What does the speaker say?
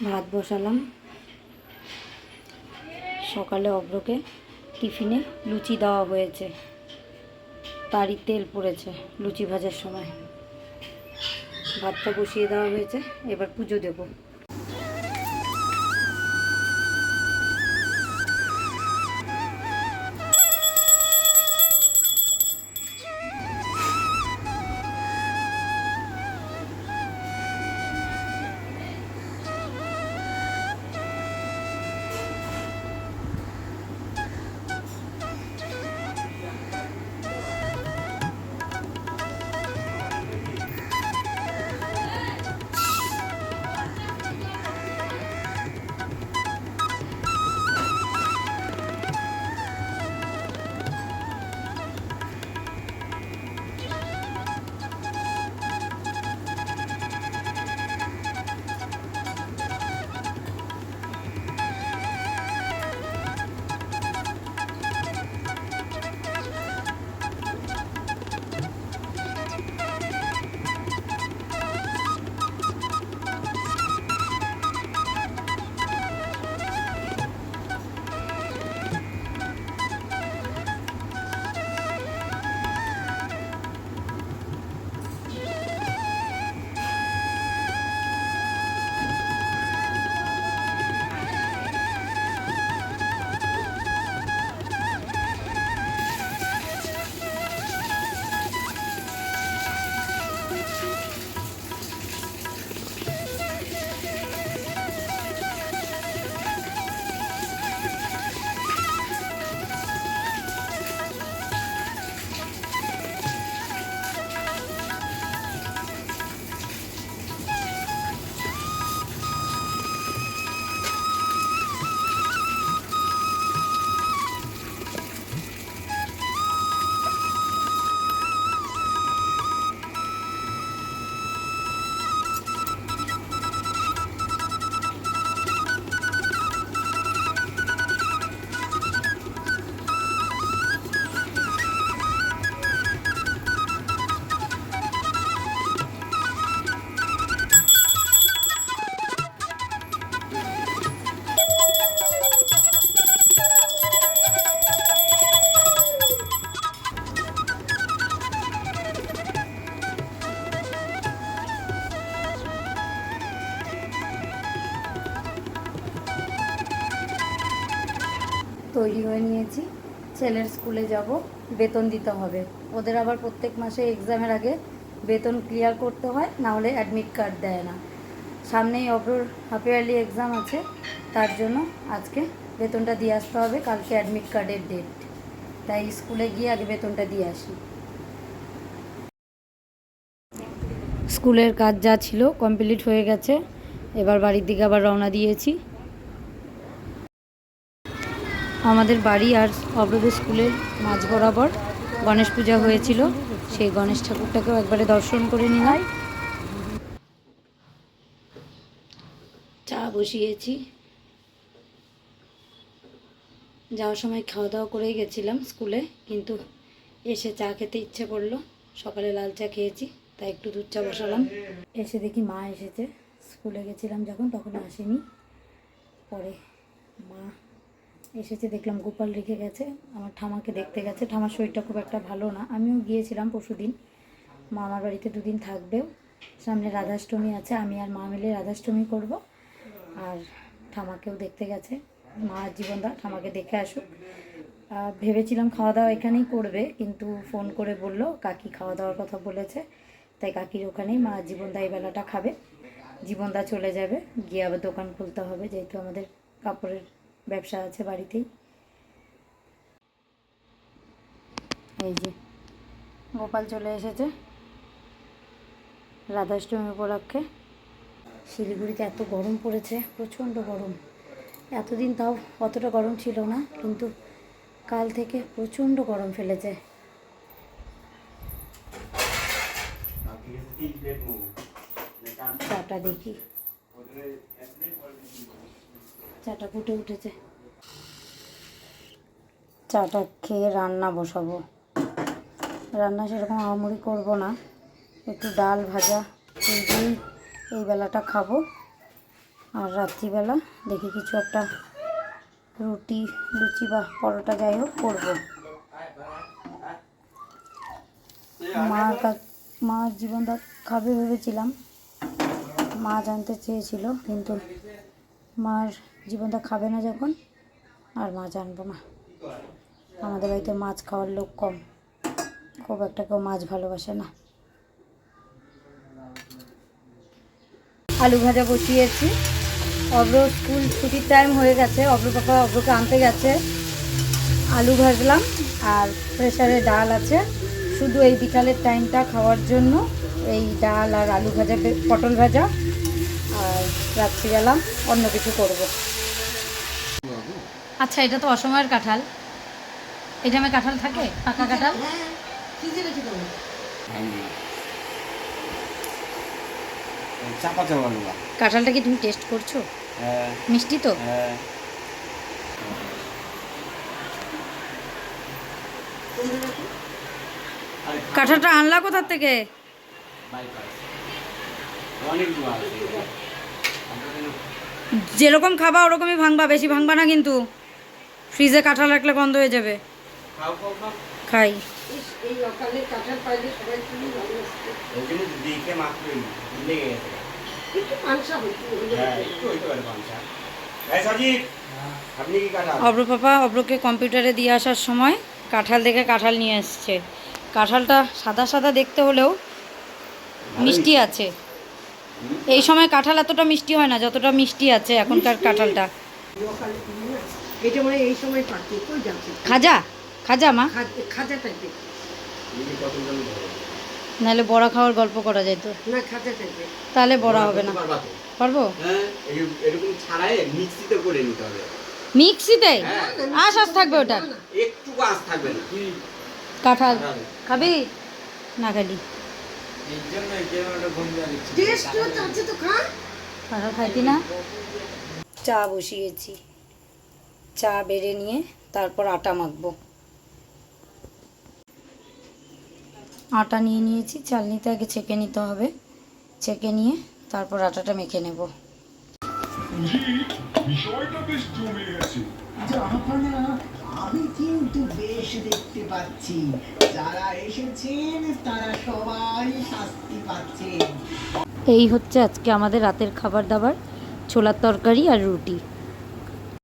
ভাত বসালাম। সকালে অগ্রকে টিফিনে লুচি দেওয়া হয়েছে। তারই তেল পড়েছে লুচি ভাজার সময়। ভাতটা বসিয়ে দেওয়া হয়েছে, এবার পুজো দেবো। তৈরি হয়ে নিয়েছি। ছেলের স্কুলে যাব, বেতন দিতে হবে। ওদের আবার প্রত্যেক মাসে এক্সামের আগে বেতন ক্লিয়ার করতে হয়, না হলে অ্যাডমিট কার্ড দেয় না। সামনেই অব্রোর হাফ ইয়ারলি এক্সাম আছে, তার জন্য আজকে বেতনটা দিয়ে আসতে হবে, কালকে অ্যাডমিট কার্ডের ডেট তাই স্কুলে গিয়ে আগে বেতনটা দিয়ে আসি। স্কুলের কাজ যা ছিল কমপ্লিট হয়ে গেছে, এবার বাড়ির দিকে আবার রওনা দিয়েছি। আমাদের বাড়ি আর অব্রদের স্কুলের মাঝ বরাবর গণেশ পূজা হয়েছিল। সেই গণেশ ঠাকুরটাকেও একবারে দর্শন করে নিলাম। চা বসিয়েছি। যাওয়ার সময় খাওয়া দাওয়া করেই গেছিলাম স্কুলে, কিন্তু এসে চা খেতে ইচ্ছে করল। সকালে লাল চা খেয়েছি, তাই একটু দুধ চা বসালাম। এসে দেখি মা এসেছে। স্কুলে গেছিলাম যখন, তখন আসেনি। পরে মা এসেছে, দেখলাম গোপাল রেখে গেছে, আমার ঠামাকে দেখতে গেছে। ঠামার শরীরটা খুব একটা ভালো না। আমিও গিয়েছিলাম পরশুদিন মা আমার বাড়িতে দুদিন থাকবেও। সামনে রাধাষ্টমী আছে, আমি আর মা মিলে রাধাষ্টমী করব। আর ঠামাকেও দেখতে গেছে। মা জীবনদা, ঠামাকে দেখে আসুক। ভেবেছিলাম খাওয়া দাওয়া এখানেই করবে, কিন্তু ফোন করে বলল, কাকি খাওয়া দাওয়ার কথা বলেছে। তাই কাকির ওখানেই মা জীবনদা এই বেলাটা খাবে। জীবনদা চলে যাবে, গিয়ে আবার দোকান খুলতে হবে, যেহেতু আমাদের কাপড়ের ব্যবসা আছে বাড়িতেই। এই যে গোপাল চলে এসেছে রাধাষ্টমী উপলক্ষে। শিলিগুড়িতে এত গরম পড়েছে প্রচণ্ড গরম। এতদিন তাও অতটা গরম ছিল না কিন্তু কাল থেকে প্রচণ্ড গরম ফেলেছে। চাটা দেখি। চাটা ফুটে উঠেছে। চাটা খেয়ে রান্না বসাবো। রান্না সেরকম আহামরি করব না। একটু ডাল ভাজা এই দিয়েই এই বেলাটা খাব। আর রাত্রিবেলা দেখি কিছু একটা রুটি, লুচি বা পরোটা যাই হোক করব। কা- মা জীবনটা খাবে ভেবেছিলাম। মা জানতে চেয়েছিল, কিন্তু মার জীবনটা খাবে না যখন, আর মা জানব না আমাদের বাড়িতে মাছ খাওয়ার লোক কম। খুব একটা কেউ মাছ ভালোবাসে না। আলু ভাজা বসিয়েছি। অব্র স্কুল ছুটির টাইম হয়ে গেছে। অব্র পাপা অব্রকে আনতে গেছে। আলু ভাজলাম আর প্রেসারে ডাল আছে। শুধু এই বিকালের টাইমটা খাওয়ার জন্য এই ডাল আর আলু ভাজা পটল ভাজা। রাত্রিবেলা অন্য কিছু করব। আচ্ছা এটা তো অসময়ের কাঁঠাল। এই টাইমে কাঁঠাল থাকে? পাকা কাঁঠাল? কাঁঠালটা কি তুমি টেস্ট করছ? মিষ্টি তো? কাঁঠালটা আনলা কোথার থেকে? অনেক যেরকম খাবা ওরকমই ভাঙবা বেশি ভাঙবা না কিন্তু। ফ্রিজে কাঁঠাল রাখলে বন্ধ হয়ে যাবে। খাও খাও খাও। খাই। গেছে। হ্যাঁ অব্র পাপা অব্রকে কম্পিউটারে দিয়ে আসার সময় কাঁঠাল দেখে কাঁঠাল নিয়ে এসছে। কাঁঠালটা সাদা সাদা দেখতে হলেও মিষ্টি আছে। এই সময় কাঁঠাল এতটা মিষ্টি হয় না যতটা মিষ্টি আছে এখনকার কাঁঠালটা। এটা মানে খাজা? খাজা মা? নাহলে বড়া খাওয়ার গল্প করা যেত না তাহলে বড়া হবে না। পারবা হ্যাঁ মিক্সিতে করে নিতে হবে। মিক্সিতে? হ্যাঁ। আশ আশ থাকবে ওটার একটু আঁচ থাকবে না। কাঁঠাল। কাঁঠাল। খাবি? না খালি চা বসিয়েছি। চা বেড়ে নিয়ে তারপর আটা মাখবো। আটা নিয়ে নিয়েছি চালনিতে আগে ছেঁকে নিতে হবে। ছেঁকে নিয়ে তারপর আটাটা মেখে নেব। বিষয়টা বেশ জমে গেছে। আমি কিন্তু বেশ দেখতে পাচ্ছি। যারা এসেছেন, তারা সবাই শাস্তি পাচ্ছেন। এই হচ্ছে আজকে আমাদের রাতের খাবার দাবার, ছোলার তরকারি আর রুটি।